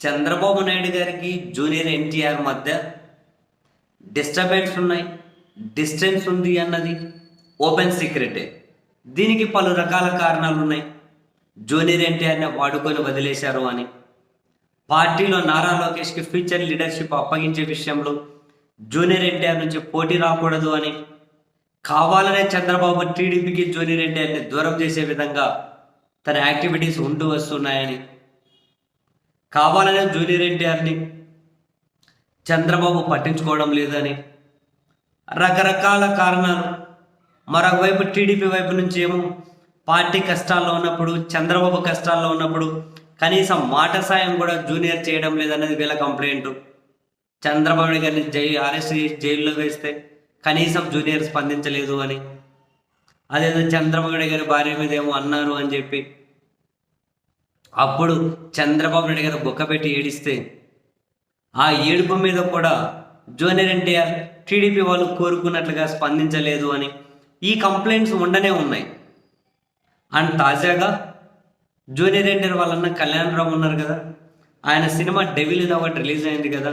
చంద్రబాబు నాయుడు గారికి జూనియర్ ఎన్టీఆర్ మధ్య డిస్టర్బెన్స్ ఉన్నాయి. డిస్టెన్స్ ఉంది అన్నది ఓపెన్ సీక్రెటే. దీనికి పలు రకాల కారణాలు ఉన్నాయి. జూనియర్ ఎన్టీఆర్ని వాడుకొని వదిలేశారు అని. పార్టీలో నారా లోకేష్కి ఫ్యూచర్ లీడర్షిప్ అప్పగించే విషయంలో జూనియర్ ఎన్టీఆర్ నుంచి పోటీ రాకూడదు అని. కావాలనే చంద్రబాబు టీడీపీకి జూనియర్ ఎన్టీఆర్ని దూరం చేసే విధంగా తన యాక్టివిటీస్ ఉంటూ వస్తున్నాయని కావాలనే జూనియర్ ఎన్టీఆర్ని చంద్రబాబు పట్టించుకోవడం లేదని రకరకాల కారణాలు. మరొకవైపు టీడీపీ వైపు నుంచి ఏమో పార్టీ కష్టాల్లో ఉన్నప్పుడు చంద్రబాబు కష్టాల్లో ఉన్నప్పుడు కనీసం మాట సాయం కూడా జూనియర్ చేయడం లేదన్నది వీళ్ళ కంప్లైంట్. చంద్రబాబు గారిని జై అరెస్ట్ చేసి జైల్లో వేస్తే కనీసం జూనియర్ స్పందించలేదు అని. అదేదో చంద్రబాబు గారి భార్య మీద ఏమో అన్నారు అని చెప్పి అప్పుడు చంద్రబాబు నాయుడు గారు బొక్క పెట్టి ఏడిస్తే ఆ ఏడుపు మీద కూడా జూనియర్ ఎన్టీఆర్ టీడీపీ వాళ్ళు కోరుకున్నట్లుగా స్పందించలేదు అని ఈ కంప్లైంట్స్ ఉండనే ఉన్నాయి. అండ్ తాజాగా జూనియర్ ఎన్టీఆర్ వాళ్ళన్న కళ్యాణ్ రావు ఉన్నారు కదా ఆయన సినిమా డెవిల్ ఇన్ ఒకటి రిలీజ్ అయింది కదా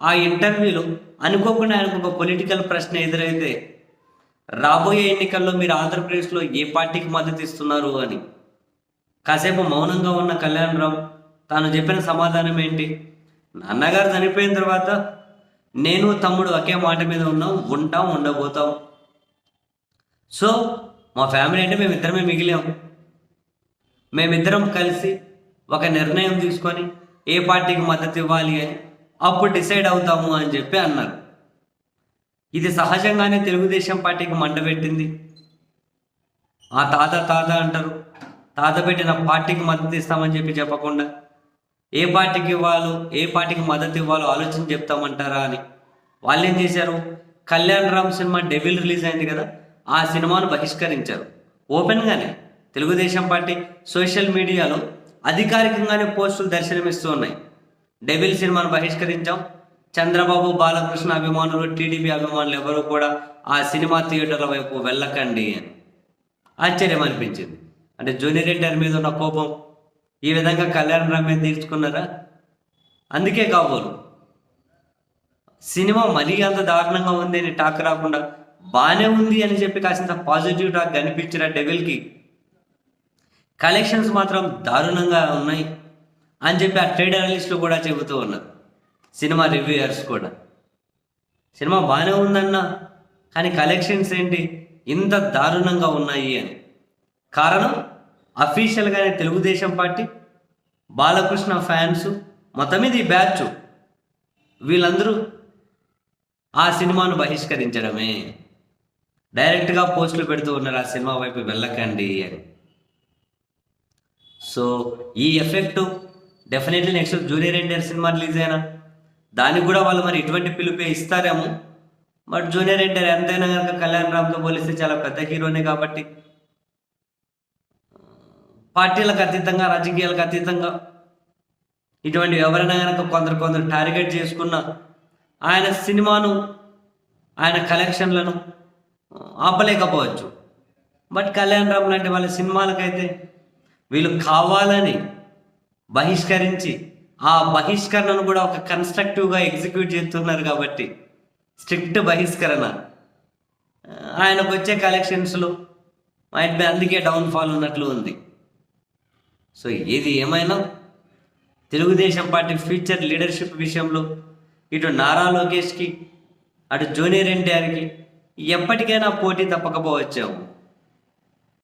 ఆ ఇంటర్వ్యూలో అనుకోకుండా ఆయనకు ఒక పొలిటికల్ ప్రశ్న ఎదురైతే రాబోయే ఎన్నికల్లో మీరు ఆంధ్రప్రదేశ్లో ఏ పార్టీకి మద్దతు ఇస్తున్నారు అని కాసేపు మౌనంగా ఉన్న కళ్యాణరావు తాను చెప్పిన సమాధానం ఏంటి? నాన్నగారు చనిపోయిన తర్వాత నేను తమ్ముడు ఒకే మాట మీద ఉన్నాం ఉంటాం ఉండబోతాం. సో మా ఫ్యామిలీ అంటే మేమిద్దరమే మిగిలాం. మేమిద్దరం కలిసి ఒక నిర్ణయం తీసుకొని ఏ పార్టీకి మద్దతు ఇవ్వాలి అని అప్పుడు డిసైడ్ అవుతాము అని చెప్పి అన్నారు. ఇది సహజంగానే తెలుగుదేశం పార్టీకి మండబెట్టింది ఆ తాత తాత అంటారు తాతపెట్టిన పార్టీకి మద్దతు ఇస్తామని చెప్పి చెప్పకుండా ఏ పార్టీకి ఇవ్వాలో ఏ పార్టీకి మద్దతు ఇవ్వాలో ఆలోచన చెప్తామంటారా అని. వాళ్ళు ఏం చేశారు? Kalyan Ram cinema devil release అయింది కదా ఆ సినిమాను బహిష్కరించారు. ఓపెన్గానే తెలుగుదేశం పార్టీ సోషల్ మీడియాలో అధికారికంగానే పోస్టులు దర్శనమిస్తూ ఉన్నాయి. డెవిల్ సినిమాను బహిష్కరించాం. చంద్రబాబు బాలకృష్ణ అభిమానులు టీడీపీ అభిమానులు ఎవరు కూడా ఆ సినిమా థియేటర్ల వైపు వెళ్ళకండి అని. ఆశ్చర్యం అనిపించింది అంటే జూనియర్ ఎన్టీఆర్ మీద ఉన్న కోపం ఈ విధంగా కళ్యాణ్ రామ్ మీద తీర్చుకున్నారా? అందుకే కాబోలు సినిమా మరీ అంత దారుణంగా ఉంది అని టాక్ రాకుండా బాగానే ఉంది అని చెప్పి కాసింత పాజిటివ్ టాక్ కనిపించిన డెవిల్కి? కలెక్షన్స్ మాత్రం దారుణంగా ఉన్నాయి అని చెప్పి ఆ ట్రేడ్ అనలిస్టులు కూడా చెబుతూ ఉన్నారు. సినిమా రివ్యూయర్స్ కూడా. సినిమా బాగానే ఉందన్న కానీ కలెక్షన్స్ ఏంటి? ఇంత దారుణంగా ఉన్నాయి అని. కారణం అఫీషియల్గానే తెలుగుదేశం పార్టీ బాలకృష్ణ ఫ్యాన్స్ మొత్తం మీద ఈ బ్యాచ్ వీళ్ళందరూ ఆ సినిమాను బహిష్కరించడమే. డైరెక్ట్గా పోస్టులు పెడుతూ ఉన్నారు ఆ సినిమా వైపు వెళ్ళకండి అని. సో ఈ effect definitely next junior NTR cinema release అయినా. దానికి కూడా వాళ్ళు మరి ఇటువంటి పిలుపే ఇస్తారేమో. బట్ జూనియర్ ఎన్టీఆర్ ఎంతైనా కనుక కళ్యాణ్ రామ్తో పోలిస్తే చాలా పెద్ద హీరోనే కాబట్టి పార్టీలకు అతీతంగా రాజకీయాలకు అతీతంగా ఇటువంటి ఎవరైనా కనుక కొందరు కొందరు టార్గెట్ చేసుకున్న ఆయన సినిమాను ఆయన కలెక్షన్లను ఆపలేకపోవచ్చు. బట్ కళ్యాణ్ రామ్ లాంటి వాళ్ళ సినిమాలకైతే వీళ్ళు కావాలని బహిష్కరించి ఆ బహిష్కరణను కూడా ఒక కన్స్ట్రక్టివ్గా ఎగ్జిక్యూట్ చేస్తున్నారు కాబట్టి స్ట్రిక్ట్ బహిష్కరణ. ఆయనకు వచ్చే కలెక్షన్స్లో మైట్ బి అందుకే డౌన్ఫాల్ ఉన్నట్లు ఉంది. సో ఏది ఏమైనా తెలుగుదేశం పార్టీ ఫ్యూచర్ లీడర్షిప్ విషయంలో ఇటు నారా లోకేష్కి అటు జూనియర్ ఎన్టీఆర్కి ఎప్పటికైనా పోటీ తప్పకపోవచ్చాము.